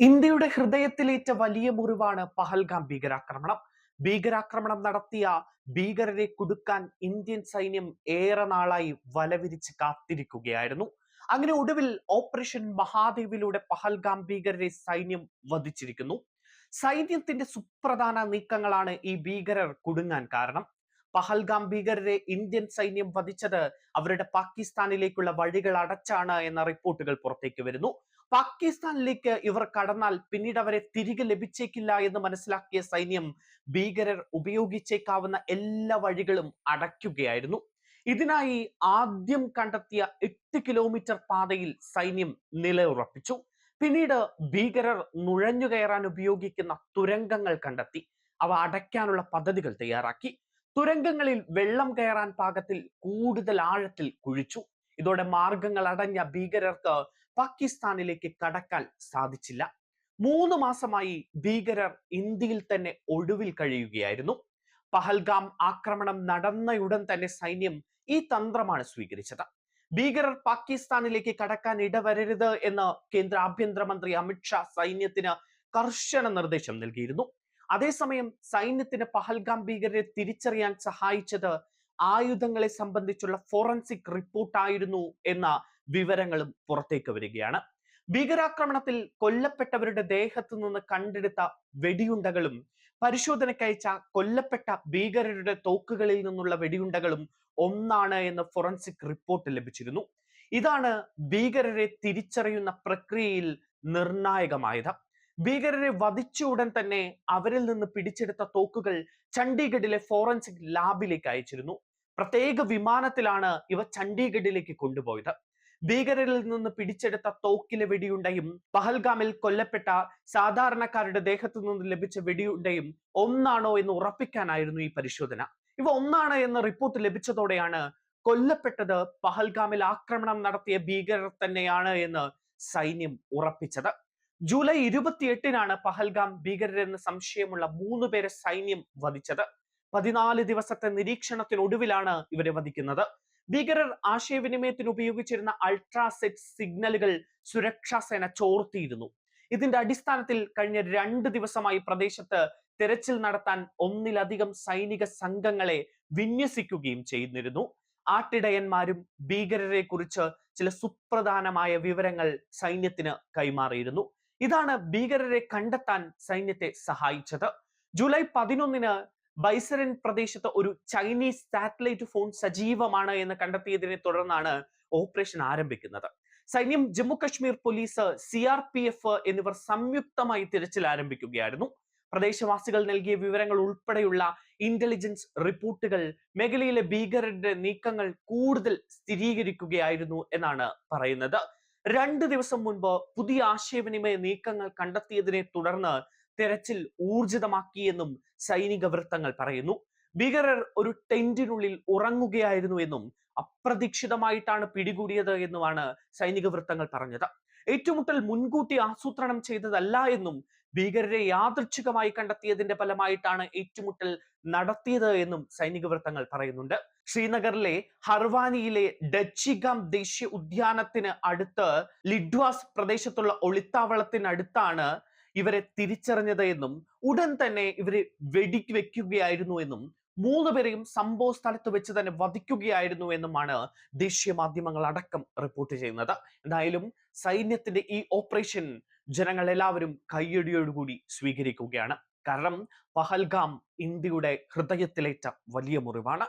ഇന്ത്യയുടെ ഹൃദയത്തിലേറ്റ വലിയ മുറിവാണ് പഹൽഗാം ഭീകരാക്രമണം. ഭീകരാക്രമണം നടത്തിയ ഭീകരരെ കുടുക്കാൻ ഇന്ത്യൻ സൈന്യം ഏറെ നാളായി വലവിരിച്ച് കാത്തിരിക്കുകയായിരുന്നു. അങ്ങനെ ഒടുവിൽ ഓപ്പറേഷൻ മഹാദേവിലൂടെ പഹൽഗാം ഭീകരരെ സൈന്യം വധിച്ചിരിക്കുന്നു. സൈന്യത്തിന്റെ സുപ്രധാന നീക്കങ്ങളാണ് ഈ ഭീകരർ കുടുങ്ങാൻ കാരണം. പഹൽഗാം ഭീകരരെ ഇന്ത്യൻ സൈന്യം വധിച്ചത് അവരുടെ പാകിസ്ഥാനിലേക്കുള്ള വഴികൾ അടച്ചാണ് എന്ന റിപ്പോർട്ടുകൾ പുറത്തേക്ക് വരുന്നു. പാകിസ്ഥാനിലേക്ക് ഇവർ കടന്നാൽ പിന്നീട് അവരെ തിരികെ ലഭിച്ചേക്കില്ല എന്ന് മനസ്സിലാക്കിയ സൈന്യം ഭീകരർ ഉപയോഗിച്ചേക്കാവുന്ന എല്ലാ വഴികളും അടയ്ക്കുകയായിരുന്നു. ഇതിനായി ആദ്യം കണ്ടെത്തിയ എട്ട് കിലോമീറ്റർ പാതയിൽ സൈന്യം നിലയുറപ്പിച്ചു. പിന്നീട് ഭീകരർ നുഴഞ്ഞു കയറാൻ ഉപയോഗിക്കുന്ന തുരങ്കങ്ങൾ കണ്ടെത്തി. അവ അടയ്ക്കാനുള്ള പദ്ധതികൾ തയ്യാറാക്കി. തുരങ്കങ്ങളിൽ വെള്ളം കയറാൻ പാകത്തിൽ കൂടുതൽ ആഴത്തിൽ കുഴിച്ചു. ഇതോടെ മാർഗങ്ങൾ അടഞ്ഞ ഭീകരർക്ക് പാകിസ്ഥാനിലേക്ക് കടക്കാൻ സാധിച്ചില്ല. മൂന്ന് മാസമായി ഭീകരർ ഇന്ത്യയിൽ തന്നെ ഒടുവിൽ കഴിയുകയായിരുന്നു. പഹൽഗാം ആക്രമണം നടന്നയുടൻ തന്നെ സൈന്യം ഈ തന്ത്രമാണ് സ്വീകരിച്ചത്. ഭീകരർ പാകിസ്ഥാനിലേക്ക് കടക്കാൻ ഇടവരരുത് എന്ന് കേന്ദ്ര ആഭ്യന്തരമന്ത്രി അമിത്ഷാ സൈന്യത്തിന് കർശന നിർദ്ദേശം നൽകിയിരുന്നു. അതേസമയം സൈന്യത്തിന് പഹൽഗാം ഭീകരരെ തിരിച്ചറിയാൻ സഹായിച്ചത് ആയുധങ്ങളെ സംബന്ധിച്ചുള്ള ഫോറൻസിക് റിപ്പോർട്ടായിരുന്നു എന്ന വിവരങ്ങളും പുറത്തേക്ക് വരികയാണ്. ഭീകരാക്രമണത്തിൽ കൊല്ലപ്പെട്ടവരുടെ ദേഹത്തു നിന്ന് കണ്ടെടുത്ത വെടിയുണ്ടകളും പരിശോധനയ്ക്കയച്ച കൊല്ലപ്പെട്ട ഭീകരരുടെ തോക്കുകളിൽ നിന്നുള്ള വെടിയുണ്ടകളും ഒന്നാണ് എന്ന് ഫോറൻസിക് റിപ്പോർട്ട് ലഭിച്ചിരുന്നു. ഇതാണ് ഭീകരരെ തിരിച്ചറിയുന്ന പ്രക്രിയയിൽ നിർണായകമായത്. ഭീകരരെ വധിച്ച ഉടൻ തന്നെ അവരിൽ നിന്ന് പിടിച്ചെടുത്ത തോക്കുകൾ ചണ്ഡീഗഡിലെ ഫോറൻസിക് ലാബിലേക്ക് അയച്ചിരുന്നു. പ്രത്യേക വിമാനത്തിലാണ് ഇവ ചണ്ഡീഗഡിലേക്ക് കൊണ്ടുപോയത്. ഭീകരരിൽ നിന്ന് പിടിച്ചെടുത്ത തോക്കിലെ വെടിയുണ്ടയും പഹൽഗാമിൽ കൊല്ലപ്പെട്ട സാധാരണക്കാരുടെ ദേഹത്തു നിന്ന് ലഭിച്ച വെടിയുണ്ടയും ഒന്നാണോ എന്ന് ഉറപ്പിക്കാനായിരുന്നു ഈ പരിശോധന. ഇവ ഒന്നാണ് എന്ന റിപ്പോർട്ട് ലഭിച്ചതോടെയാണ് കൊല്ലപ്പെട്ടത് പഹൽഗാമിൽ ആക്രമണം നടത്തിയ ഭീകരർ തന്നെയാണ് എന്ന് സൈന്യം ഉറപ്പിച്ചത്. ജൂലൈ ഇരുപത്തിയെട്ടിനാണ് പഹൽഗാം ഭീകരരെന്ന് സംശയമുള്ള മൂന്ന് പേരെ സൈന്യം വധിച്ചത്. പതിനാല് ദിവസത്തെ നിരീക്ഷണത്തിനൊടുവിലാണ് ഇവരെ വധിക്കുന്നത്. ഭീകരർ ആശയവിനിമയത്തിന് ഉപയോഗിച്ചിരുന്ന അൾട്രാസെറ്റ് സിഗ്നലുകൾ സുരക്ഷാ സേന ചോർത്തിയിരുന്നു. ഇതിന്റെ അടിസ്ഥാനത്തിൽ കഴിഞ്ഞ രണ്ട് ദിവസമായി പ്രദേശത്ത് തെരച്ചിൽ നടത്താൻ ഒന്നിലധികം സൈനിക സംഘങ്ങളെ വിന്യസിക്കുകയും ചെയ്തിരുന്നു. ആട്ടിടയന്മാരും ഭീകരരെ കുറിച്ച് ചില സുപ്രധാനമായ വിവരങ്ങൾ സൈന്യത്തിന് കൈമാറിയിരുന്നു. ഇതാണ് ഭീകരരെ കണ്ടെത്താൻ സൈന്യത്തെ സഹായിച്ചത്. ജൂലൈ പതിനൊന്നിന് ബൈസറിൻ പ്രദേശത്ത് ഒരു ചൈനീസ് സാറ്റലൈറ്റ് ഫോൺ സജീവമാണ് എന്ന് കണ്ടെത്തിയതിനെ തുടർന്നാണ് ഓപ്പറേഷൻ ആരംഭിക്കുന്നത്. സൈന്യം Jammu Kashmir police C R P F എന്നിവർ സംയുക്തമായി തിരച്ചിൽ ആരംഭിക്കുകയായിരുന്നു. പ്രദേശവാസികൾ നൽകിയ വിവരങ്ങൾ ഉൾപ്പെടെയുള്ള ഇന്റലിജൻസ് റിപ്പോർട്ടുകൾ മേഖലയിലെ ഭീകരരുടെ നീക്കങ്ങൾ കൂടുതൽ സ്ഥിരീകരിക്കുകയായിരുന്നു എന്നാണ് പറയുന്നത്. രണ്ട് ദിവസം മുൻപ് പുതിയ ആശയവിനിമയ നീക്കങ്ങൾ കണ്ടെത്തിയതിനെ തുടർന്ന് തെരച്ചിൽ ഊർജിതമാക്കിയെന്നും സൈനിക വൃത്തങ്ങൾ പറയുന്നു. ഭീകരർ ഒരു ടെന്റിനുള്ളിൽ ഉറങ്ങുകയായിരുന്നു എന്നും അപ്രതീക്ഷിതമായിട്ടാണ് പിടികൂടിയത് എന്നുമാണ് സൈനിക വൃത്തങ്ങൾ പറഞ്ഞത്. ഏറ്റുമുട്ടൽ മുൻകൂട്ടി ആസൂത്രണം ചെയ്തതല്ല എന്നും ഭീകരരെ യാദൃച്ഛികമായി കണ്ടെത്തിയതിന്റെ ഫലമായിട്ടാണ് ഏറ്റുമുട്ടൽ നടത്തിയത് എന്നും സൈനിക വൃത്തങ്ങൾ പറയുന്നുണ്ട്. ശ്രീനഗറിലെ ഹർവാനിയിലെ ഡച്ചിഗാം ദേശീയ ഉദ്യാനത്തിന് അടുത്ത് ലിഡ്വാസ് പ്രദേശത്തുള്ള ഒളിത്താവളത്തിനടുത്താണ് ഇവരെ തിരിച്ചറിഞ്ഞത് എന്നും ഉടൻ തന്നെ ഇവരെ വെടിവെക്കുകയായിരുന്നു എന്നും മൂന്ന് പേരെയും സംഭവ സ്ഥലത്ത് വെച്ച് തന്നെ വധിക്കുകയായിരുന്നു എന്നുമാണ് ദേശീയ മാധ്യമങ്ങൾ അടക്കം റിപ്പോർട്ട് ചെയ്യുന്നത്. എന്തായാലും സൈന്യത്തിന്റെ ഈ ഓപ്പറേഷൻ ജനങ്ങൾ എല്ലാവരും കയ്യടിയോടുകൂടി സ്വീകരിക്കുകയാണ്. കാരണം പഹൽഗാം ഇന്ത്യയുടെ ഹൃദയത്തിലേറ്റ വലിയ മുറിവാണ്.